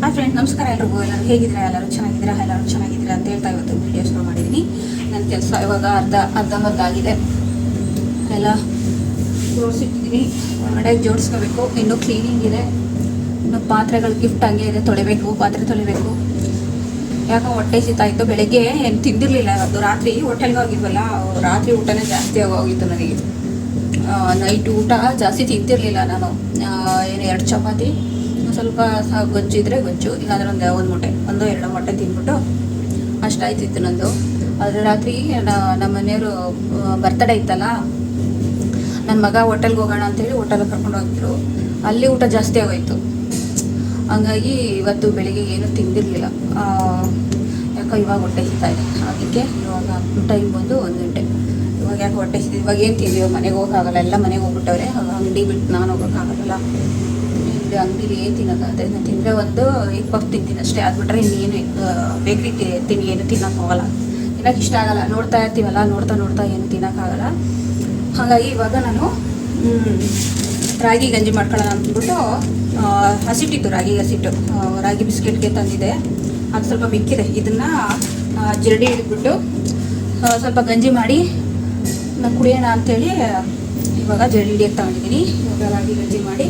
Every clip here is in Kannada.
ಹಾಯ್ ಫ್ರೆಂಡ್ ನಮಸ್ಕಾರ ಎಲ್ರಿಗೂ. ಎಲ್ಲರೂ ಹೇಗಿದ್ದೀರಾ? ಎಲ್ಲರೂ ಚೆನ್ನಾಗಿದ್ದೀರಾ? ಎಲ್ಲರೂ ಚೆನ್ನಾಗಿದ್ದೀರಾ ಅಂತ ಹೇಳ್ತಾ ಇವತ್ತು ವಿಡಿಯೋ ಶುರು ಮಾಡಿದ್ದೀನಿ. ನನ್ನ ಕೆಲಸ ಇವಾಗ ಅರ್ಧ ಅರ್ಧ ಆಗಿದೆ. ಎಲ್ಲ ಜೋಡಿಸಿಟ್ಟಿದ್ದೀನಿ ಒಳಗಡೆ ಜೋಡಿಸ್ಕೋಬೇಕು. ಇನ್ನೂ ಕ್ಲೀನಿಂಗ್ ಇದೆ. ಇನ್ನು ಪಾತ್ರೆಗಳು ಗಿಫ್ಟ್ ಹಂಗೆ ಇದೆ. ತೊಳಿಬೇಕು, ಪಾತ್ರೆ ತೊಳಿಬೇಕು. ಯಾಕೋ ಹೊಟ್ಟೆ ಇತ್ತು ಬೆಳಗ್ಗೆ ಏನು ತಿಂದಿರಲಿಲ್ಲ ಇವತ್ತು. ರಾತ್ರಿ ಹೋಟೆಲ್ಗೆ ಹೋಗಿದ್ವಲ್ಲ, ರಾತ್ರಿ ಊಟನೇ ಜಾಸ್ತಿ ಆಗೋಗಿತ್ತು ನನಗೆ. ನೈಟ್ ಊಟ ಜಾಸ್ತಿ ತಿಂತಿರಲಿಲ್ಲ ನಾನು. ಏನು, ಎರಡು ಚಪಾತಿ ಸ್ವಲ್ಪ ಸಹ ಗೊಜ್ಜು ಇದ್ದರೆ ಗೊಜ್ಜು, ಇಲ್ಲಾಂದ್ರೆ ಒಂದು ಒಂದು ಮೊಟ್ಟೆ, ಒಂದು ಎರಡು ಮೊಟ್ಟೆ ತಿಂದ್ಬಿಟ್ಟು ಅಷ್ಟಾಯ್ತಿತ್ತು ನಂದು. ಆದರೆ ರಾತ್ರಿ ನಮ್ಮ ಮನೆಯವರು ಬರ್ತಡೇ ಇತ್ತಲ್ಲ ನನ್ನ ಮಗ ಹೋಟೆಲ್ಗೆ ಹೋಗೋಣ ಅಂತೇಳಿ ಹೋಟೆಲ್ಗೆ ಕರ್ಕೊಂಡು ಹೋಗ್ತಿದ್ರು. ಅಲ್ಲಿ ಊಟ ಜಾಸ್ತಿ ಆಗೋಯ್ತು. ಹಂಗಾಗಿ ಇವತ್ತು ಬೆಳಿಗ್ಗೆ ಏನೂ ತಿಂದಿರಲಿಲ್ಲ. ಯಾಕೋ ಇವಾಗ ಹೊಟ್ಟೆ ಇದೆ. ಅದಕ್ಕೆ ಇವಾಗ ಟೈಮ್ ಬಂದು ಒಂದು ಗಂಟೆ. ಇವಾಗ ಯಾಕೆ ಹೊಟ್ಟೆ ಇವಾಗ ಏನು ತಿಂದೀವಿ ಮನೆಗೆ ಹೋಗೋಕ್ಕಾಗಲ್ಲ ಎಲ್ಲ ಮನೆಗೆ ಹೋಗ್ಬಿಟ್ಟವ್ರೆ. ಅಂಗಡಿ ಬಿಟ್ಟು ನಾನು ಹೋಗೋಕ್ಕಾಗಲ್ಲ ಇಲ್ಲಿ ಅಂಗಡಿಲಿ ಏನು ತಿನ್ನೋಕ್ಕಾಗತ್ತೆ ನಾನು ತಿಂದರೆ ಒಂದು ಎಗ್ ಪಫ್ ತಿಂತೀನಿ ಅಷ್ಟೇ. ಅದು ಬಿಟ್ಟರೆ ಇನ್ನೇನು ಬೇಕ್ರಿ ತಿನ್, ಏನು ತಿನ್ನೋಕ್ಕಾಗಲ್ಲ ತಿನ್ನೋಕೆ ಇಷ್ಟ ಆಗಲ್ಲ. ನೋಡ್ತಾ ಇರ್ತೀವಲ್ಲ, ನೋಡ್ತಾ ನೋಡ್ತಾ ಏನು ತಿನ್ನೋಕ್ಕಾಗಲ್ಲ ಹಾಗಾಗಿ ಇವಾಗ ನಾನು ರಾಗಿ ಗಂಜಿ ಮಾಡ್ಕೊಳ್ಳೋಣ ಅಂದ್ಬಿಟ್ಟು ಹಸಿಟ್ಟಿತ್ತು, ರಾಗಿ ಹಸಿಟ್ಟು. ರಾಗಿ ಬಿಸ್ಕೆಟ್ಗೆ ತಂದಿದೆ. ಅದು ಸ್ವಲ್ಪ ಮಿಕ್ಕಿದೆ. ಇದನ್ನು ಜರಡಿ ಹಿಡಿದ್ಬಿಟ್ಟು ಸ್ವಲ್ಪ ಗಂಜಿ ಮಾಡಿ ನಾನು ಕುಡಿಯೋಣ ಅಂತೇಳಿ, ಇವಾಗ ಜರಡಿ ಹಿಡಿಯೋಕ್ಕೆ ತಗೊಂಡಿದ್ದೀನಿ. ಇವಾಗ ರಾಗಿ ಗಂಜಿ ಮಾಡಿ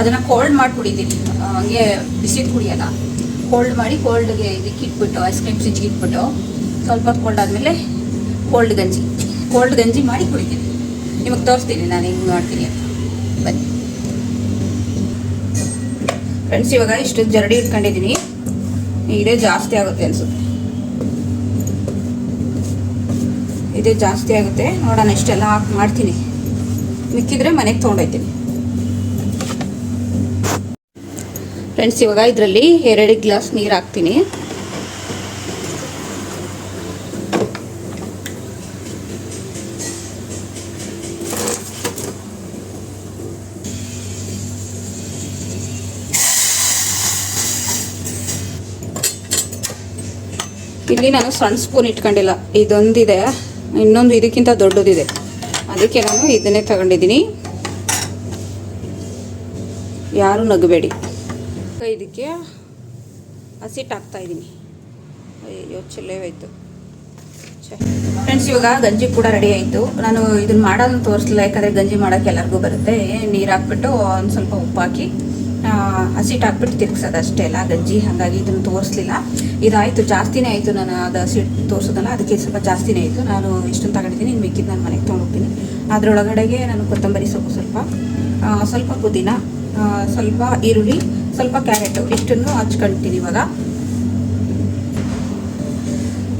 ಅದನ್ನು ಕೋಲ್ಡ್ ಮಾಡಿ ಕುಡಿತೀನಿ ಹಂಗೆ ಬಿಸಿದು ಕುಡಿಯೋಲ್ಲ. ಕೋಲ್ಡ್ ಮಾಡಿ ಕೋಲ್ಡ್ಗೆ ಇದಕ್ಕೆ ಇಟ್ಬಿಟ್ಟು ಐಸ್ ಕ್ರೀಮ್ ಫ್ರಿಜ್ಗೆ ಇಟ್ಬಿಟ್ಟು, ಸ್ವಲ್ಪ ಕೋಲ್ಡ್ ಆದಮೇಲೆ ಕೋಲ್ಡ್ ಗಂಜಿ. ಕೋಲ್ಡ್ ಗಂಜಿ ಮಾಡಿ ಕುಡಿತೀನಿ. ನಿಮಗೆ ತೋರಿಸ್ತೀನಿ, ನಾನು ಹಿಂಗೆ ಮಾಡ್ತೀನಿ ಅಂತ. ಬನ್ನಿ. ಫ್ರೆಂಡ್ಸ್ ಇವಾಗ ಇಷ್ಟು ಜರಡಿ ಇಟ್ಕೊಂಡಿದ್ದೀನಿ ಇದೇ ಜಾಸ್ತಿ ಆಗುತ್ತೆ ಅನಿಸುತ್ತೆ. ಇದೇ ಜಾಸ್ತಿ ಆಗುತ್ತೆ. ನೋಡೋಣ, ಇಷ್ಟೆಲ್ಲ ಹಾಕಿ ಮಾಡ್ತೀನಿ. ಮಿಕ್ಕಿದ್ರೆ ಮನೆಗೆ ತೊಗೊಂಡೋಗ್ತೀನಿ ಫ್ರೆಂಡ್ಸ್ ಇವಾಗ ಇದರಲ್ಲಿ ಎರಡು ಗ್ಲಾಸ್ ನೀರು ಹಾಕ್ತೀನಿ. ಇಲ್ಲಿ ನಾನು ಸಣ್ಣ ಸ್ಪೂನ್ ಇಟ್ಕೊಂಡಿಲ್ಲ. ಇದೊಂದಿದೆ. ಇನ್ನೊಂದು ಇದಕ್ಕಿಂತ ದೊಡ್ಡದಿದೆ. ಅದಕ್ಕೆ ನಾನು ಇದನ್ನೇ ತಗೊಂಡಿದ್ದೀನಿ. ಯಾರು ನಗಬೇಡಿ. ಇದಕ್ಕೆ ಹಸಿಟ್ಟು ಹಾಕ್ತಾ ಇದ್ದೀನಿ. ಅಯ್ಯೋ ಆಯಿತು ಫ್ರೆಂಡ್ಸ್ ಇವಾಗ ಗಂಜಿ ಕೂಡ ರೆಡಿ ಆಯಿತು. ನಾನು ಇದನ್ನ ಮಾಡೋದನ್ನು ತೋರಿಸಲಿಲ್ಲ, ಯಾಕಂದರೆ ಗಂಜಿ ಮಾಡೋಕ್ಕೆ ಎಲ್ಲರಿಗೂ ಬರುತ್ತೆ. ನೀರು ಹಾಕ್ಬಿಟ್ಟು ಒಂದು ಸ್ವಲ್ಪ ಉಪ್ಪು ಹಾಕಿ ಹಸಿಟ್ಟು ಹಾಕ್ಬಿಟ್ಟು ತಿರ್ಗ್ಸೋದು ಅಷ್ಟೇ ಅಲ್ಲ, ಗಂಜಿ. ಹಾಗಾಗಿ ಇದನ್ನು ತೋರಿಸ್ಲಿಲ್ಲ. ಇದಾಯಿತು, ಜಾಸ್ತಿನೇ ಆಯಿತು ನಾನು ಅದು ಹಸಿಟ್ಟು ತೋರಿಸೋದಲ್ಲ. ಅದಕ್ಕೆ ಸ್ವಲ್ಪ ಜಾಸ್ತಿನೇ ಆಯಿತು. ನಾನು ಇಷ್ಟನ್ನು ತಗೊಂಡಿದ್ದೀನಿ. ಇನ್ನು ಮಿಕ್ಕಿದ್ದು ನಾನು ಮನೆಗೆ ತೊಗೊಂಡೋಗ್ತೀನಿ ಅದರೊಳಗಡೆಗೆ ನಾನು ಕೊತ್ತಂಬರಿ ಸೊಪ್ಪು ಸ್ವಲ್ಪ ಸ್ವಲ್ಪ ಪುದೀನ. ಸ್ವಲ್ಪ ಈರುಳ್ಳಿ, ಸ್ವಲ್ಪ ಕ್ಯಾರೆಟು, ಇಷ್ಟನ್ನು ಹಚ್ಕೊಳ್ತೀನಿ ಇವಾಗ.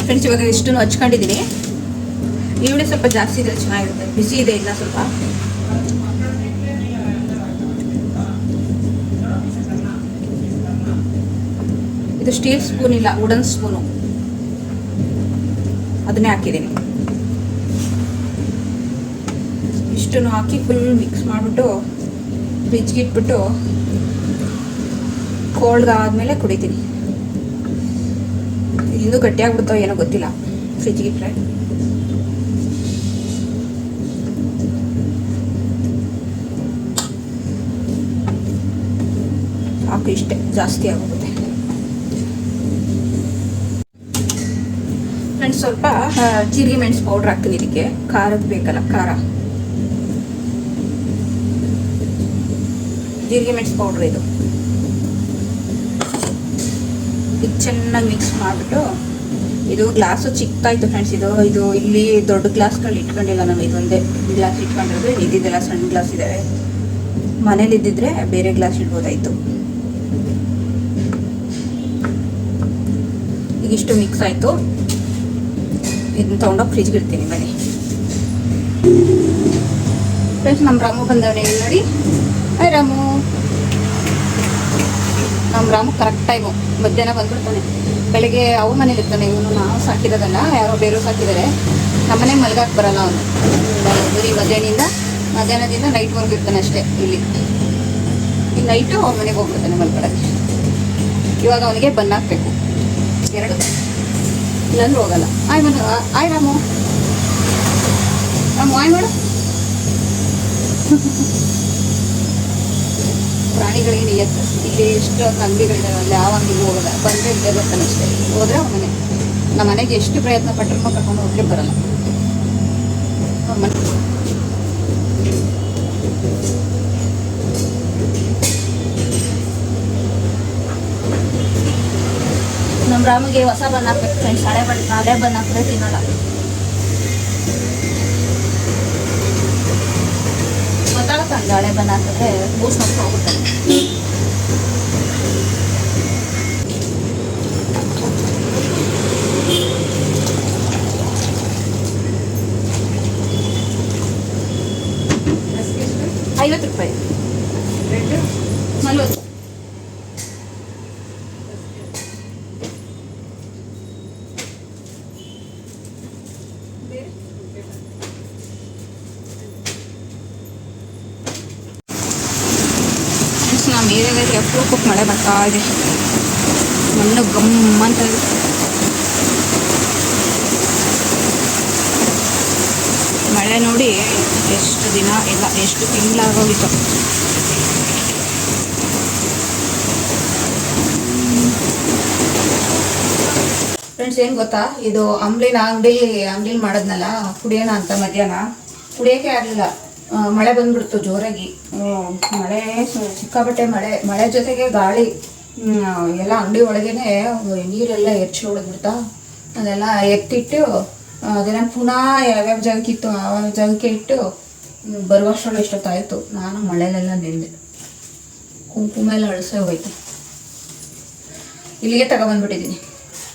ಫ್ರೆಂಡ್ಸ್ ಇವಾಗ ಇಷ್ಟನ್ನು ಹಚ್ಕೊಂಡಿದ್ದೀನಿ ಈರುಳ್ಳಿ ಸ್ವಲ್ಪ ಜಾಸ್ತಿ ಇದ್ರೆ ಚೆನ್ನಾಗಿರುತ್ತೆ. ಬಿಸಿ ಇದೆ ಇಲ್ಲ ಸ್ವಲ್ಪ. ಇದು ಸ್ಟೀಲ್ ಸ್ಪೂನ್ ಇಲ್ಲ ವುಡನ್ ಸ್ಪೂನು ಅದನ್ನೇ ಹಾಕಿದ್ದೀನಿ ಇಷ್ಟನ್ನು ಹಾಕಿ ಫುಲ್ ಮಿಕ್ಸ್ ಮಾಡಿಬಿಟ್ಟು ಫ್ರಿಜ್ಗೆ ಇಟ್ಬಿಟ್ಟು ಕೋಲ್ಡ್ ಆದಮೇಲೆ ಕುಡಿತೀನಿ. ಇನ್ನೂ ಗಟ್ಟಿಯಾಗ್ಬಿಡ್ತಾವೆ ಏನೋ ಗೊತ್ತಿಲ್ಲ. ಫ್ರಿಜ್ಗೆ ಇಟ್ಟರೆ ಸಾಕು ಇಷ್ಟೇ ಜಾಸ್ತಿ ಆಗೋಗುತ್ತೆ. ಫ್ರೆಂಡ್ಸ್ ಸ್ವಲ್ಪ ಚೀರಿಗೆ ಜೀರಿಗೆ ಮೆಣಸು ಪೌಡ್ರ್ ಹಾಕ್ತೀನಿ ಇದಕ್ಕೆ. ಖಾರದ ಬೇಕಲ್ಲ ಖಾರ. ಜೀರಿಗೆ ಮೆಣಸು ಪೌಡ್ರ್ ಇದು. ಇದು ಚೆನ್ನಾಗಿ ಮಿಕ್ಸ್ ಮಾಡಿಬಿಟ್ಟು ಇದು ಗ್ಲಾಸು ಚಿಕ್ಕದಾಯ್ತು ಫ್ರೆಂಡ್ಸ್ ಇದು ಇದು ಇಲ್ಲಿ ದೊಡ್ಡ ಗ್ಲಾಸ್ಗಳು ಇಟ್ಕೊಂಡಿಲ್ಲ ನಾನು ಇದೊಂದೇ ಗ್ಲಾಸ್ ಇಟ್ಕೊಂಡಿರೋದು, ಇದ್ದಿದ್ದೆಲ್ಲ ಸಣ್ಣ ಗ್ಲಾಸ್ ಇದ್ದಾವೆ ಮನೇಲಿ ಇದ್ದಿದ್ರೆ ಬೇರೆ ಗ್ಲಾಸ್ ಇಡ್ಬೋದಾಯಿತು. ಈಗ ಇಷ್ಟು ಮಿಕ್ಸ್ ಆಯಿತು. ಇದನ್ನ ತೊಗೊಂಡೋಗಿ ಫ್ರಿಜ್ಗೆ ಇಡ್ತೀನಿ, ಬನ್ನಿ. ಫ್ರೆಂಡ್ಸ್ ನಮ್ಮ ರಾಮು ಬಂದವನೇ ನೋಡಿ. ಹಾಯ್ ರಾಮು ನಮ್ಮ ರಾಮು ಕರೆಕ್ಟ್ ಟೈಮು ಮಧ್ಯಾಹ್ನ ಬಂದ್ಬಿಡ್ತಾನೆ. ಬೆಳಿಗ್ಗೆ ಅವ್ರ ಮನೇಲಿ ಇರ್ತಾನೆ, ಇವನು ನಾವು ಸಾಕಿರೋದಲ್ಲ, ಯಾರೋ ಬೇರೆ ಸಾಕಿದ್ದಾರೆ. ನಮ್ಮ ಮನೆಗೆ ಮಲ್ಗಕ್ಕೆ ಬರಲ್ಲ ಅವನು. ಬರೀ ಮಧ್ಯಾಹ್ನದಿಂದ ಮಧ್ಯಾಹ್ನದಿಂದ ನೈಟ್ವರೆಗೂ ಇರ್ತಾನೆ ಅಷ್ಟೇ ಇಲ್ಲಿ. ಈ ನೈಟು ಅವ್ರ ಮನೆಗೆ ಹೋಗ್ಬಿಡ್ತಾನೆ ಮಲ್ಕೊಳಕ್ಕೆ. ಇವಾಗ ಅವನಿಗೆ ಬನ್ ಹಾಕ್ಬೇಕು. ಎರಡು. ಇಲ್ಲಾಂದ್ರೂ ಹೋಗಲ್ಲ. ಆಯ್ ಮನು ಆಯ್ ರಾಮು. ರಾಮು ಆಯ್ ಮಾಡು. ಪ್ರಾಣಿಗಳೇನು ಎತ್ತ ಇಲ್ಲಿ ಎಷ್ಟು ಅಂಗಡಿಗಳಿದಾವಲ್ಲ ಯಾವ ಅಂಗಡಿಗೆ ಹೋಗೋದ ಬಂದರೆ ಇಲ್ಲೇ ಬರ್ತಾನೆ ಅಷ್ಟೇ. ಹೋದ್ರೆ ಮನೆ. ನಮ್ಮ ಮನೆಗೆ ಎಷ್ಟು ಪ್ರಯತ್ನ ಪಟ್ಟರು ಕರ್ಕೊಂಡು ಹೋಗ್ಲಿಕ್ಕೆ ಬರಲ್ಲ. ನಮ್ಮ ರಾಮಿಗೆ ಹೊಸ ಬಣ್ಣ ಹಾಕ್ಬೇಕು. ಫ್ರೆಂಡ್ಸ್ ಹಳೆ ಬಣ್ಣ ಹಳೆ ಬಣ್ಣ ತಿನ್ನಲ್ಲ. ಗೊತ್ತಾಗುತ್ತೆ ಹಂಗೆ ಹಳೆ ಬಣ್ಣ ಹಾಕಿದ್ರೆ ಬೂಸ್ಟ್ ಮಾಡ್ಕೊಂಡು ಹೋಗುತ್ತೆ ಐವತ್ತು ರೂಪಾಯಿ ನಲ್ವತ್ತು ಫ್ರೆಂಡ್ಸ್ ನಮ್ಮ ಏರಿಯಾದಲ್ಲಿ ಮಳೆ ಬರ್ತಾ ಇದೆ. ಮಣ್ಣು ಗಮ್ ಅಂತ ಮಳೆ ನೋಡಿ ಎಷ್ಟು ದಿನ ಇಲ್ಲ, ಎಷ್ಟು ತಿಂಗಳಾಗೋಗಿತ್ತು. ಫ್ರೆಂಡ್ಸ್ ಏನು ಗೊತ್ತಾ? ಇದು ಅಂಬ್ಲಿನ ಅಂಗಡಿ, ಅಂಗಡಿಲಿ ಮಾಡೋದ್ನಲ್ಲ, ಕುಡಿಯೋಣ ಅಂತ ಮಧ್ಯಾಹ್ನ. ಕುಡಿಯೋಕೆ ಆಗಲಿಲ್ಲ. ಮಳೆ ಬಂದ್ಬಿಡ್ತು ಜೋರಾಗಿ. ಮಳೆ ಸಿಕ್ಕಾಪಟ್ಟೆ ಮಳೆ ಮಳೆ ಜೊತೆಗೆ ಗಾಳಿ. ಎಲ್ಲ ಅಂಗಡಿ ಒಳಗೇನೆ ನೀರೆಲ್ಲ ಹೆಚ್ಚಿ ಹೊಡೆದ್ಬಿಡ್ತಾ ಅದೆಲ್ಲ ಎತ್ತಿಟ್ಟು ಅದನ್ನ ಪುನಃ ಯಾವ್ಯಾವ ಜಾಗಕ್ಕೆ ಇತ್ತು, ಆ ಜಾಗಕ್ಕೆ ಇಟ್ಟು ಬರುವಷ್ಟರಲ್ಲಿ ಎಷ್ಟೊತ್ತಾಯಿತು. ನಾನು ಮಳೆಲೆಲ್ಲ ನಿಂದೆ ಕುಂಕುಮ ಎಲ್ಲ ಅಳಸೆ ಹೋಯ್ತು. ಇಲ್ಲಿಗೆ ತಗೊಬಂದ್ಬಿಟ್ಟಿದ್ದೀನಿ.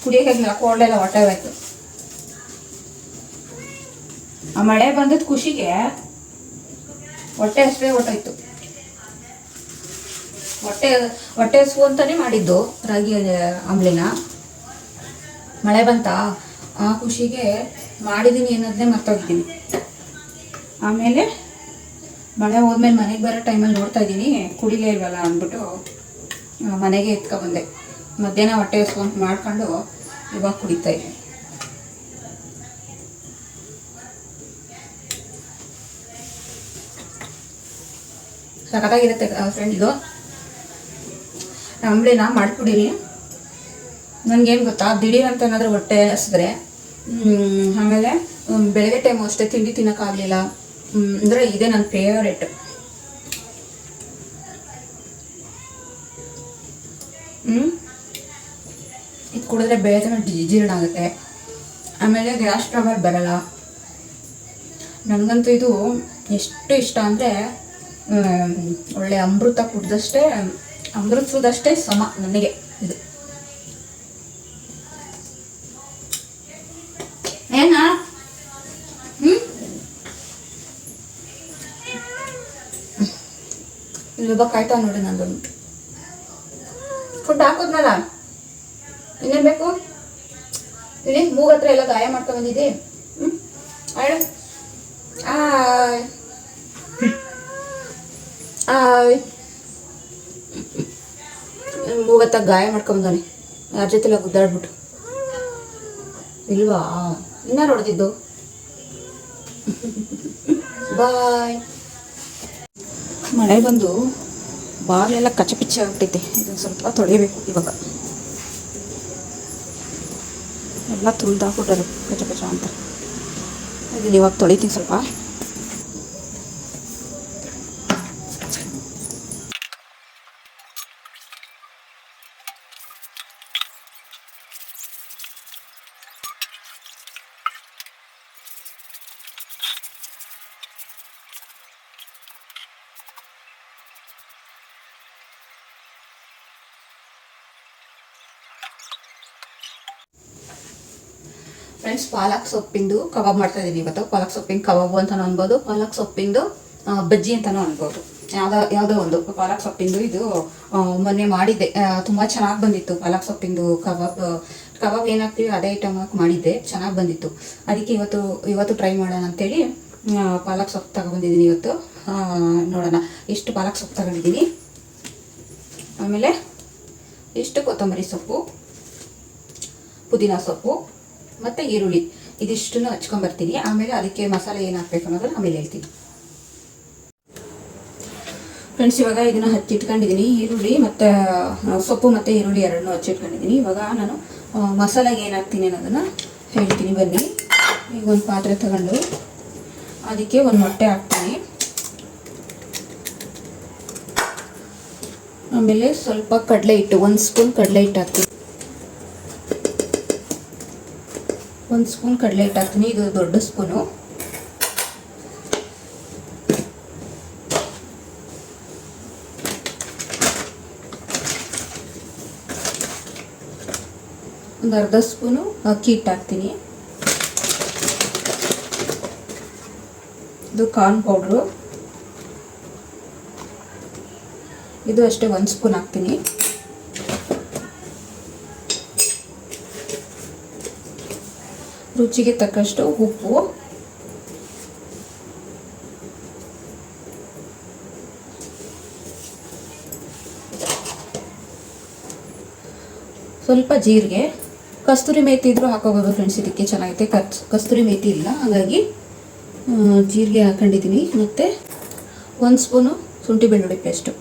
ಕುಡಿಯೋಕ್ಕಾಗಿ ಹಾಕೊಳ್ಳೆಲ್ಲ ಹೊಟ್ಟೆ ಹೋಯ್ತು. ಆ, ಮಳೆ ಬಂದದ ಖುಷಿಗೆ ಹೊಟ್ಟೆ ಅಷ್ಟೇ ಹೊಟ್ಟೋಯ್ತು ಹೊಟ್ಟೆ ಹೊಟ್ಟೆ ಹಸು ಅಂತಾನೆ ಮಾಡಿದ್ದು ರಾಗಿ ಅಂಬ್ಲಿನ ಮಳೆ ಬಂತ? ಆ ಖುಷಿಗೆ ಮಾಡಿದ್ದೀನಿ ಅನ್ನೋದನ್ನೇ ಮರ್ತೋಗಿದ್ದೀನಿ. ಆಮೇಲೆ ಮಳೆ ಹೋದ್ಮೇಲೆ ಮನೆಗೆ ಬರೋ ಟೈಮಲ್ಲಿ ನೋಡ್ತಾ ಇದ್ದೀನಿ, ಕುಡಿಲೇ ಇಲ್ವಲ್ಲ ಅಂದ್ಬಿಟ್ಟು ಮನೆಗೆ ಎತ್ಕೊಬಂದೆ ಮಧ್ಯಾಹ್ನ ಹೊಟ್ಟೆ ಹಸ್ಕೊಂಡು ಮಾಡ್ಕೊಂಡು ಇವಾಗ ಕುಡಿತಾ ಇದ್ದೀನಿ. ಸಖತ್ತಾಗಿರುತ್ತೆ ಫ್ರೆಂಡ್ ಇದು. ಅಂಬ್ಲಿನ ಮಾಡ್ಕೊಡಿರಿ ನನಗೇನು ಗೊತ್ತಾ ದಿಢೀರ್ ಅಂತ ಏನಾದರೂ ಹೊಟ್ಟೆ ಹಸಿದ್ರೆ ಆಮೇಲೆ ಬೆಳಗ್ಗೆ ಟೈಮು ಅಷ್ಟೇ ತಿಂಡಿ ತಿನ್ನೋಕ್ಕಾಗಲಿಲ್ಲ ಅಂದರೆ ಇದೇ ನನ್ನ ಫೇವ್ರೆಟ್ ಇದು ಕುಡಿದ್ರೆ ಬೇಜನ ಜೀರ್ಣ ಆಗುತ್ತೆ. ಆಮೇಲೆ ಗ್ಯಾಸ್ ಟ್ರಬಲ್ ಬರಲ್ಲ. ನನಗಂತೂ ಇದು ಎಷ್ಟು ಇಷ್ಟ ಅಂದರೆ ಒಳ್ಳೆ ಅಮೃತ ಕುಡ್ದಷ್ಟೇ, ಅಮೃತದಷ್ಟೇ ಸಮ ನನಗೆ ಇದು. ಏನ? ಒಬ್ಬ ಕಾಯ್ತಾ ನೋಡಿ ನಂದೊಂದು. ಫುಡ್ ಹಾಕೋದ್ನಲ್ಲ ಇನ್ನೇನ್ ಬೇಕು? ಇಲ್ಲಿ ಮೂಗತ್ರ ಎಲ್ಲ ಗಾಯ ಮಾಡ್ಕೊಂಡ್ ಬಂದಿದ್ದೆ? ಹ್ಞೂ ಆ ಆಯ್. ಆಯ್. ಮೂವತ್ತ ಗಾಯ ಮಾಡ್ಕೊಂಬಂದಾನೆ ಯಾರ ಜೊತೆಲ್ಲ ಗುದ್ದಾಡ್ಬಿಟ್ಟು. ಇಲ್ವಾ? ಇನ್ನ ಹೊಡೆದಿದ್ದು ಬಾಯ್. ಮಳೆ ಬಂದು ಬಾಗಿಲೆಲ್ಲ ಕಚ್ಚಪಿಚ್ಚಿ ಆಗ್ಬಿಟ್ಟೈತೆ. ಇದನ್ನು ಸ್ವಲ್ಪ ತೊಳಿಬೇಕು ಇವಾಗ. ಎಲ್ಲ ತುಳಿದಾಕ್ಬಿಟ್ಟಾರೆ ಕಚ್ಚ ಕಚ ಅಂತ. ಇದನ್ನು ಇವಾಗ ತೊಳಿತೀನಿ ಸ್ವಲ್ಪ. ಫ್ರೆಂಡ್ಸ್ ಪಾಲಕ್ ಸೊಪ್ಪಿಂದು ಕಬಾಬ್ ಮಾಡ್ತಾ ಇದ್ದೀನಿ ಇವತ್ತು. ಪಾಲಕ್ ಸೊಪ್ಪಿನ ಕಬಾಬು ಅಂತಲೂ ಅನ್ಬೋದು. ಪಾಲಕ್ ಸೊಪ್ಪಿಂದು ಬಜ್ಜಿ ಅಂತಲೂ ಅನ್ಬೋದು. ಯಾವುದೋ ಯಾವುದೋ ಒಂದು. ಪಾಲಕ್ ಸೊಪ್ಪಿಂದು ಇದು ಮೊನ್ನೆ ಮಾಡಿದ್ದೆ. ತುಂಬ ಚೆನ್ನಾಗಿ ಬಂದಿತ್ತು ಪಾಲಕ್ ಸೊಪ್ಪಿಂದು ಕಬಾಬ್. ಕಬಾಬ್ ಏನಾಗ್ತೀವಿ, ಅದೇ ಐಟಮ್ ಹಾಕಿ ಮಾಡಿದ್ದೆ. ಚೆನ್ನಾಗಿ ಬಂದಿತ್ತು. ಅದಕ್ಕೆ ಇವತ್ತು ಇವತ್ತು ಟ್ರೈ ಮಾಡೋಣ ಅಂತೇಳಿ ಪಾಲಕ್ ಸೊಪ್ಪು ತಗೊಬಂದಿದ್ದೀನಿ ಇವತ್ತು. ನೋಡೋಣ. ಎಷ್ಟು ಪಾಲಕ್ ಸೊಪ್ಪು ತಗೊಂಡಿದ್ದೀನಿ. ಆಮೇಲೆ ಇಷ್ಟು ಕೊತ್ತಂಬರಿ ಸೊಪ್ಪು, ಪುದೀನ ಸೊಪ್ಪು ಮತ್ತು ಈರುಳ್ಳಿ. ಇದಿಷ್ಟನ್ನು ಹಚ್ಕೊಂಬರ್ತೀನಿ ಆಮೇಲೆ ಅದಕ್ಕೆ ಮಸಾಲೆ ಏನು ಹಾಕ್ಬೇಕು ಅನ್ನೋದನ್ನ ಆಮೇಲೆ ಹೇಳ್ತೀನಿ. ಫ್ರೆಂಡ್ಸ್, ಇವಾಗ ಇದನ್ನ ಹಚ್ಚಿಟ್ಕೊಂಡಿದ್ದೀನಿ ಈರುಳ್ಳಿ ಮತ್ತು ಸೊಪ್ಪು ಮತ್ತು ಈರುಳ್ಳಿ ಎರಡನ್ನೂ ಹಚ್ಚಿಟ್ಕೊಂಡಿದ್ದೀನಿ ಇವಾಗ ನಾನು ಮಸಾಲೆಗೆ ಏನು ಹಾಕ್ತೀನಿ ಅನ್ನೋದನ್ನು ಹೇಳ್ತೀನಿ. ಬನ್ನಿ. ಈಗ ಒಂದು ಪಾತ್ರೆ ತಗೊಂಡು ಅದಕ್ಕೆ ಒಂದು ಮೊಟ್ಟೆ ಹಾಕ್ತೀನಿ. ಆಮೇಲೆ ಸ್ವಲ್ಪ ಕಡಲೆ ಹಿಟ್ಟು, ಒಂದು ಸ್ಪೂನ್ ಕಡಲೆ ಹಿಟ್ಟು ಹಾಕ್ತೀನಿ. ಒಂದು ಸ್ಪೂನ್ ಕಡಲೆ ಹಿಟ್ಟು ಹಾಕ್ತೀನಿ. ಇದು ದೊಡ್ಡ ಸ್ಪೂನು. ಒಂದು ಅರ್ಧ ಸ್ಪೂನು ಅಕ್ಕಿ ಹಿಟ್ಟು ಹಾಕ್ತೀನಿ. ಇದು ಕಾರ್ನ್ ಪೌಡ್ರು. ಇದು ಅಷ್ಟೇ ಒಂದು ಸ್ಪೂನ್ ಹಾಕ್ತೀನಿ. ರುಚಿಗೆ ತಕ್ಕಷ್ಟು ಉಪ್ಪು. ಸ್ವಲ್ಪ ಜೀರಿಗೆ. ಕಸ್ತೂರಿ ಮೇಥಿ ಇದ್ರೂ ಹಾಕೋಬೋದು ಫ್ರೆಂಡ್ಸ್ ಇದಕ್ಕೆ ಚೆನ್ನಾಗೈತೆ. ಕಸ್ತೂರಿ ಮೇಥಿ ಇಲ್ಲ, ಹಾಗಾಗಿ ಜೀರಿಗೆ ಹಾಕೊಂಡಿದ್ದೀನಿ. ಮತ್ತು, ಒಂದು ಸ್ಪೂನು ಶುಂಠಿ ಬೆಳ್ಳುಳ್ಳಿ ಪೇಸ್ಟು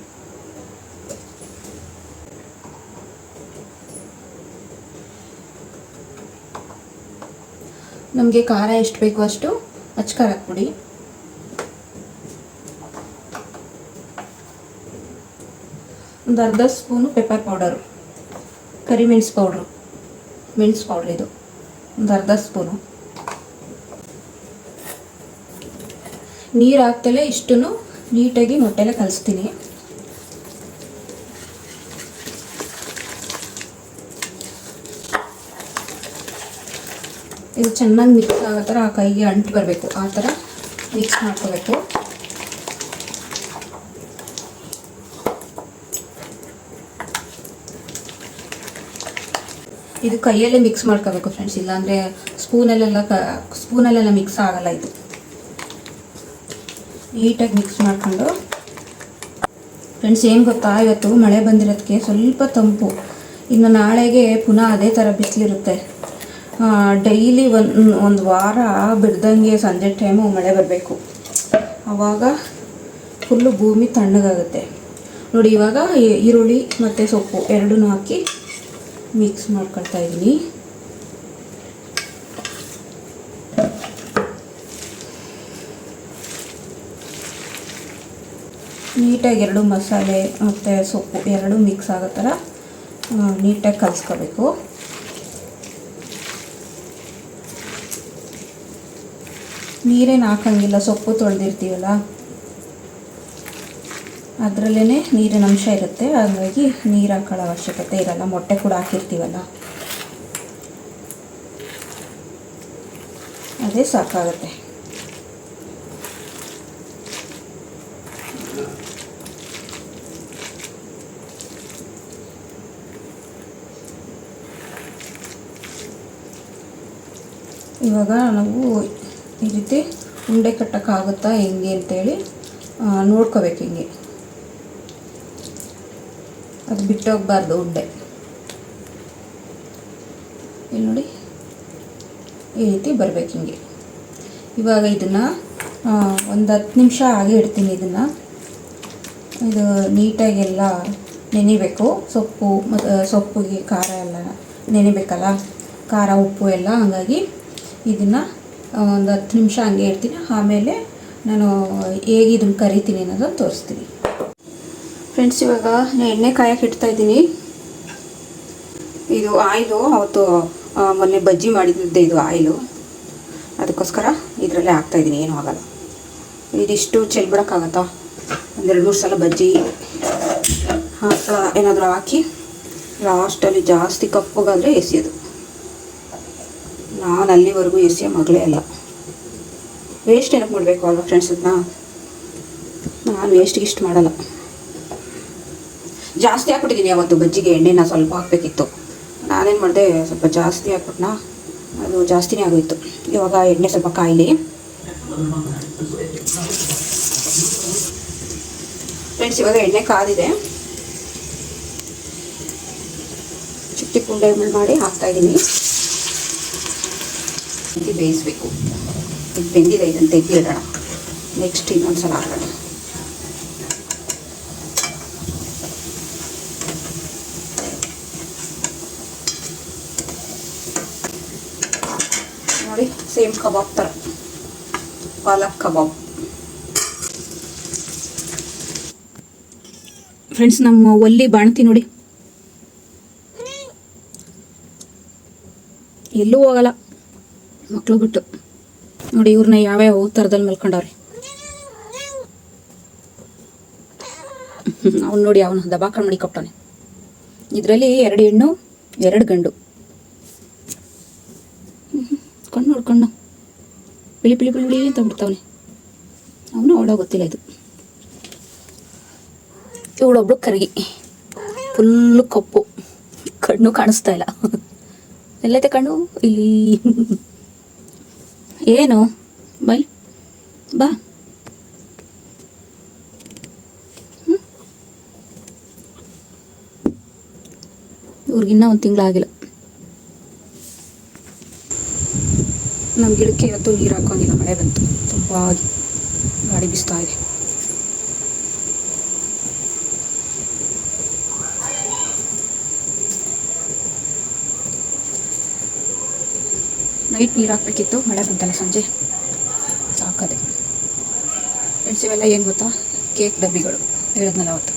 ನಮಗೆ ಖಾರ ಎಷ್ಟು ಬೇಕೋ ಅಷ್ಟು ಅಚ್ಚ ಖಾರ ಹಾಕ್ಬಿಡಿ. ಒಂದು ಅರ್ಧ ಸ್ಪೂನು ಪೆಪ್ಪರ್ ಪೌಡರು ಕರಿಮೆಣಸು ಪೌಡ್ರು ಮೆಣಸು ಪೌಡ್ರ್ ಇದು. ಒಂದು ಅರ್ಧ ಸ್ಪೂನು. ನೀರು ಹಾಕ್ತಲೇ ಇಷ್ಟು ನೀಟಾಗಿ ಮೊಟ್ಟೆಲೆ ಕಲಿಸ್ತೀನಿ. ಇದು ಚೆನ್ನಾಗಿ ಮಿಕ್ಸ್ ಆಗೋ ಥರ ಆ ಕೈಗೆ ಅಂಟು ಬರಬೇಕು. ಆ ಥರ ಮಿಕ್ಸ್ ಮಾಡ್ಕೋಬೇಕು. ಇದು ಕೈಯಲ್ಲೇ ಮಿಕ್ಸ್ ಮಾಡ್ಕೋಬೇಕು ಫ್ರೆಂಡ್ಸ್ ಇಲ್ಲಾಂದರೆ ಸ್ಪೂನಲ್ಲೆಲ್ಲ ಕ, ಸ್ಪೂನಲ್ಲೆಲ್ಲ ಮಿಕ್ಸ್ ಆಗಲ್ಲ ಇದು. ನೀಟಾಗಿ ಮಿಕ್ಸ್ ಮಾಡ್ಕೊಂಡು. ಫ್ರೆಂಡ್ಸ್ ಏನು ಗೊತ್ತಾ? ಇವತ್ತು ಮಳೆ ಬಂದಿರೋದಕ್ಕೆ ಸ್ವಲ್ಪ ತಂಪು. ಇನ್ನು ನಾಳೆಗೆ ಪುನಃ ಅದೇ ಥರ ಬಿಸಿಲಿರುತ್ತೆ. ಡೈಲಿ ಒಂದು ಒಂದು ವಾರ ಬಿಡ್ದಂಗೆ ಸಂಜೆ ಟೈಮು ಮಳೆ ಬರಬೇಕು. ಆವಾಗ ಫುಲ್ಲು ಭೂಮಿ ತಣ್ಣಗಾಗುತ್ತೆ. ನೋಡಿ, ಇವಾಗ ಈರುಳ್ಳಿ ಮತ್ತು ಸೊಪ್ಪು ಎರಡೂ ಹಾಕಿ ಮಿಕ್ಸ್ ಮಾಡ್ಕೊಳ್ತಾ ಇದ್ದೀನಿ. ನೀಟಾಗಿ ಎರಡು ಮಸಾಲೆ ಮತ್ತು ಸೊಪ್ಪು ಎರಡೂ ಮಿಕ್ಸ್ ಆಗೋ ಥರ ನೀಟಾಗಿ ಕಲಿಸ್ಕೋಬೇಕು. ನೀರೇನು ಹಾಕಂಗಿಲ್ಲ, ಸೊಪ್ಪು ತೊಳೆದಿರ್ತೀವಲ್ಲ? ಅದರಲ್ಲೇ ನೀರಿನ ಅಂಶ ಇರುತ್ತೆ. ಹಾಗಾಗಿ ನೀರು ಹಾಕೊಳ್ಳೋ ಅವಶ್ಯಕತೆ ಇರಲ್ಲ. ಮೊಟ್ಟೆ ಕೂಡ ಹಾಕಿರ್ತೀವಲ್ಲ? ಅದೇ ಸಾಕಾಗುತ್ತೆ. ಇವಾಗ ನಾವು ಈ ರೀತಿ ಉಂಡೆ ಕಟ್ಟೋಕ್ಕಾಗುತ್ತಾ ಹೆಂಗೆ ಅಂತೇಳಿ ನೋಡ್ಕೋಬೇಕು ಹಿಂಗೆ. ಅದು ಬಿಟ್ಟೋಗ್ಬಾರ್ದು ಉಂಡೆ. ಇಲ್ಲಿ ನೋಡಿ, ಈ ರೀತಿ ಬರಬೇಕು ಹಿಂಗೆ. ಇವಾಗ ಇದನ್ನು ಒಂದು ಹತ್ತು ನಿಮಿಷ ಹಾಗೆ ಇಡ್ತೀನಿ ಇದನ್ನು. ಇದು ನೀಟಾಗೆಲ್ಲ ನೆನಿಬೇಕು. ಸೊಪ್ಪು ಮತ್ತು ಸೊಪ್ಪಿಗೆ ಖಾರ ಎಲ್ಲ ನೆನಿಬೇಕಲ್ಲ, ಖಾರ, ಉಪ್ಪು ಎಲ್ಲ, ಹಾಗಾಗಿ ಇದನ್ನು ಒಂದು ಹತ್ತು ನಿಮಿಷ ಹಂಗೆ ಇಡ್ತೀನಿ ಆಮೇಲೆ ನಾನು ಹೇಗೆ ಇದನ್ನು ಕರಿತೀನಿ ಅನ್ನೋದನ್ನು ತೋರಿಸ್ತೀನಿ. ಫ್ರೆಂಡ್ಸ್ ಇವಾಗ ನಾನು ಎಣ್ಣೆ ಕಾಯಕ್ಕೆ ಇಡ್ತಾ ಇದ್ದೀನಿ. ಇದು ಆಯಿಲು, ಅವತ್ತು ಮೊನ್ನೆ ಬಜ್ಜಿ ಮಾಡಿದ್ದೆ ಇದು ಆಯಿಲು. ಅದಕ್ಕೋಸ್ಕರ ಇದರಲ್ಲೇ ಹಾಕ್ತಾಯಿದ್ದೀನಿ ಏನೂ ಆಗಲ್ಲ. ಇದಿಷ್ಟು ಚೆಲ್ಬಿಡೋಕ್ಕಾಗತ್ತಾ? ಒಂದೆರಡು ಮೂರು ಸಲ ಬಜ್ಜಿ ಹಪ್ಪಳ ಏನಾದರೂ ಹಾಕಿ ಲಾಸ್ಟಲ್ಲಿ ಜಾಸ್ತಿ ಕಪ್ಪಗಾದರೆ ಎಸೆಯೋದು. ನಾನು ಅಲ್ಲಿವರೆಗೂ ಎಸೆಯೋ ಮಗಳೇ ಅಲ್ಲ. ವೇಸ್ಟ್ ಏನಕ್ಕೆ ಮಾಡಬೇಕು ಅಲ್ವಾ ಫ್ರೆಂಡ್ಸ್ ಅದನ್ನ ನಾನು ವೇಸ್ಟ್ಗೆ ಇಷ್ಟು ಮಾಡಲ್ಲ. ಜಾಸ್ತಿ ಹಾಕ್ಬಿಟ್ಟಿದ್ದೀನಿ ಅವತ್ತು ಬಜ್ಜಿಗೆ ಎಣ್ಣೆನ ಸ್ವಲ್ಪ ಹಾಕಬೇಕಿತ್ತು. ನಾನೇನು ಮಾಡಿದೆ, ಸ್ವಲ್ಪ ಜಾಸ್ತಿ ಹಾಕ್ಬಿಟ್ನಾ ಅದು ಜಾಸ್ತಿನೇ ಆಗೋಯ್ತು. ಇವಾಗ ಎಣ್ಣೆ ಸ್ವಲ್ಪ ಕಾಯಿಲಿ. ಫ್ರೆಂಡ್ಸ್ ಇವಾಗ ಎಣ್ಣೆ ಕಾದಿದೆ. ಚಿಕ್ಕ ಚಿಕ್ಕ ಉಂಡೆಗಳು ಮಾಡಿ ಹಾಕ್ತಾ ಇದ್ದೀನಿ ಇದು ಬೇಯಿಸ್ಬೇಕು. ಇದು ಬೆಂದಿದೆ ಇದನ್ನು ತೆಗೆದಿಡೋಣ ನೆಕ್ಸ್ಟ್ ಇನ್ನೊಂದು ಸಲ ಹಾಕೋಣ. ನೋಡಿ, ಸೇಮ್ ಕಬಾಬ್ ಥರ. ಪಾಲಕ್ ಕಬಾಬ್. ಫ್ರೆಂಡ್ಸ್ ನಮ್ಮ ಒಲ್ಲಿ ಬಾಣ್ತಿ ನೋಡಿ. ಎಲ್ಲೂ ಹೋಗಲ್ಲ. ಮಕ್ಕಳು ಬಿಟ್ಟು. ನೋಡಿ ಇವ್ರನ್ನ ಯಾವ್ಯಾವ ಥರದಲ್ಲಿ ಮಲ್ಕೊಂಡವ್ರಿ? ಅವ್ನು ನೋಡಿ ಅವನು ದಬಾಕಣ್ ಮಾಡಿ ಕೊಟ್ಟಾನೆ ಇದರಲ್ಲಿ ಎರಡು ಹೆಣ್ಣು, ಎರಡು ಗಂಡು. ಕಣ್ಣು ನೋಡ್ಕೊಂಡು ಬಿಳಿ ಬಿಳಿ ಬಿಳಿ ಬಿಳಿ ಅಂತ ಬಿಡ್ತಾವನೆ. ಅವನು ಅವಳ ಗೊತ್ತಿಲ್ಲ ಇದು. ಇವಳೊಬ್ಳು ಕರಗಿ. ಫುಲ್ಲು ಕಪ್ಪು. ಕಣ್ಣು ಕಾಣಿಸ್ತಾ ಇಲ್ಲ. ಎಲ್ಲೈತೆ ಕಣ್ಣು? ಇಲ್ಲಿ. ಏನು? ಬೈ. ಬಾ. ಇವ್ರಿಗಿನ್ನ ಒಂದು ತಿಂಗಳಾಗಿಲ್ಲ ನಮ್ಮ ಗಿಡಕ್ಕೆ ಇವತ್ತು ನೀರು ಹಾಕೋಂಗಿಲ್ಲ ಮಳೆ ಬಂತು. ತುಂಬ ಗಾಡಿ ಬೀಸ್ತಾ ಇದೆ. ನೈಟ್ ನೀರು ಹಾಕ್ಬೇಕಿತ್ತು ಮಳೆ ಬಂತಲ್ಲ ಸಂಜೆ. ಸಾಕದೆ. ಫ್ರೆಂಡ್ಸ್ ಇವೆಲ್ಲ ಏನು ಗೊತ್ತಾ? ಕೇಕ್ ಡಬ್ಬಿಗಳು. ಹೇಳಿದ್ನಲ್ಲ ಅವತ್ತು.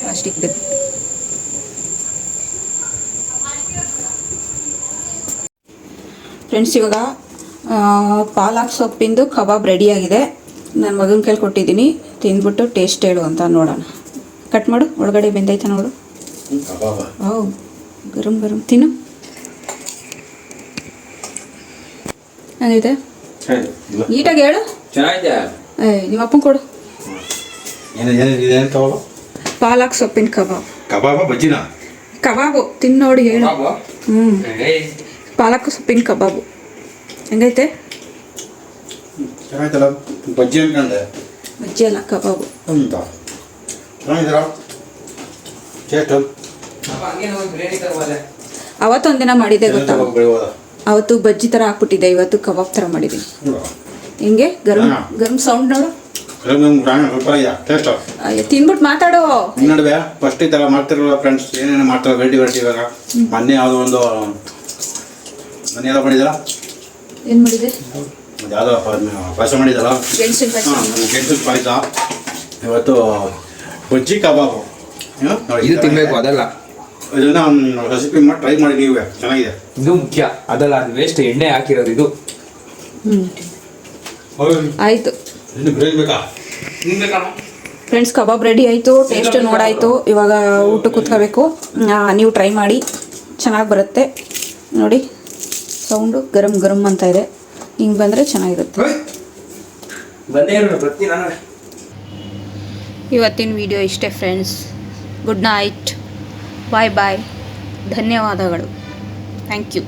ಪ್ಲಾಸ್ಟಿಕ್ ಡಬ್ಬಿ. ಫ್ರೆಂಡ್ಸ್ ಇವಾಗ ಪಾಲಾಕ್ ಸೊಪ್ಪಿಂದು ಕಬಾಬ್ ರೆಡಿಯಾಗಿದೆ. ನನ್ನ ಮಗನ ಕೈಲಿ ಕೊಟ್ಟಿದ್ದೀನಿ. ತಿಂದ್ಬಿಟ್ಟು ಟೇಸ್ಟ್ ಹೇಳು ಅಂತ ನೋಡೋಣ. ಕಟ್ ಮಾಡು. ಒಳಗಡೆ ಬೆಂದೈತೆ ನೋಡು. ಹೌ ಗರಂ ಗರಂ. ತಿನ್ನು. ಇಲ್ಲ. ನೀಟಾಗಿ ಹೇಳು. ಚೆನ್ನಾಗಿದೆ. ಏ ನಿಮ್ಮ ಅಪ್ಪನ ಕೊಡು. ಏನು ಏನು ಇದೇನು ಪಾಲಕ್ ಸೊಪ್ಪಿನ ಕಬಾಬ್. ಕಬಾಬ ಬಜ್ಜಿನ? ಕಬಾಬು ತಿನ್ನೋಡಿ ಹೇಳು. ಹ್ಮ್. ಹ್ಞೂ ಪಾಲಕ್ ಸೊಪ್ಪಿನ ಕಬಾಬು. ಹೆಂಗೈತೆ? ಚೆನ್ನಾಯ್ತಲ್ಲ? ಬಜ್ಜಿ ಅನ್ಕಂಡೆ. ಬಜ್ಜಿ ಅಲ್ಲ ಕಬಾಬು. ಅಂತ ಚೆನ್ನಾಗಿದ್ದೀರಾ? ಟೇಸ್ಟು? ಅವತ್ತೊಂದಿನ ಮಾಡಿದೆ ಗೊತ್ತಾ? ಅವತ್ತು ಬಜ್ಜಿ ಥರ ಹಾಕ್ಬಿಟ್ಟಿದ್ದೆ ಇವತ್ತು ಕಬಾಬ್ ಥರ ಮಾಡಿದ್ದೀನಿ. ಹಿಂಗೆ? ಗರಂ. ಗರಂ ಸೌಂಡ್ ನೋಡು. ತಿನ್ಬಿಟ್ಟು ಮಾತಾಡು. ನಡುವೆ ಫಸ್ಟ್ ಈ ಥರ ಮಾಡ್ತಿರಲ್ಲ ಫ್ರೆಂಡ್ಸ್ ಏನೇನು ಮಾಡ್ತಾರೆ ವೆರೈಟಿ ವೆರೈಟಿ ಇವಾಗ. ಮೊನ್ನೆ ಯಾವುದೋ ಒಂದು ಮೊನ್ನೆ ಏನೋ ಮಾಡಿದ್ರ? ಏನು ಮಾಡಿದೆ ಯಾವುದೋ ಪಾಯಸ ಮಾಡಿದಲ್ಲ ಗೆಣಸಿನ ಪಾಯ್ಸ. ಇವತ್ತು ಬಜ್ಜಿ ಕಬಾಬು. ಇದು ತಿನ್ಬೇಕು ಅದಲ್ಲ. ಇದನ್ನ ರೆಸಿಪಿ ಮಾಡಿ ಟ್ರೈ ಮಾಡಿ ನೀವೇ ಚೆನ್ನಾಗಿದೆ. ಇದು ಮುಖ್ಯ. ಅದಲ್ಲ ಅದು ವೇಸ್ಟ್ ಎಣ್ಣೆ ಹಾಕಿರೋದು ಇದು. ಆಯಿತು. ಇನ್ನು ಗ್ರೇವಿ ಬೇಕಾ? ಫ್ರೆಂಡ್ಸ್ ಕಬಾಬ್ ರೆಡಿ ಆಯಿತು ಟೇಸ್ಟ್ ನೋಡಾಯಿತು. ಇವಾಗ ಊಟ ಕುತ್ಕೋಬೇಕು. ನೀವು ಟ್ರೈ ಮಾಡಿ. ಚೆನ್ನಾಗಿ ಬರುತ್ತೆ. ನೋಡಿ ಸೌಂಡು ಗರಂ ಗರಂ ಅಂತ ಇದೆ. ಹಿಂಗೆ ಬಂದರೆ ಚೆನ್ನಾಗಿರುತ್ತೆ. ಇವತ್ತಿನ ವಿಡಿಯೋ ಇಷ್ಟೇ friends good night bye bye ಧನ್ಯವಾದಗಳು. Thank you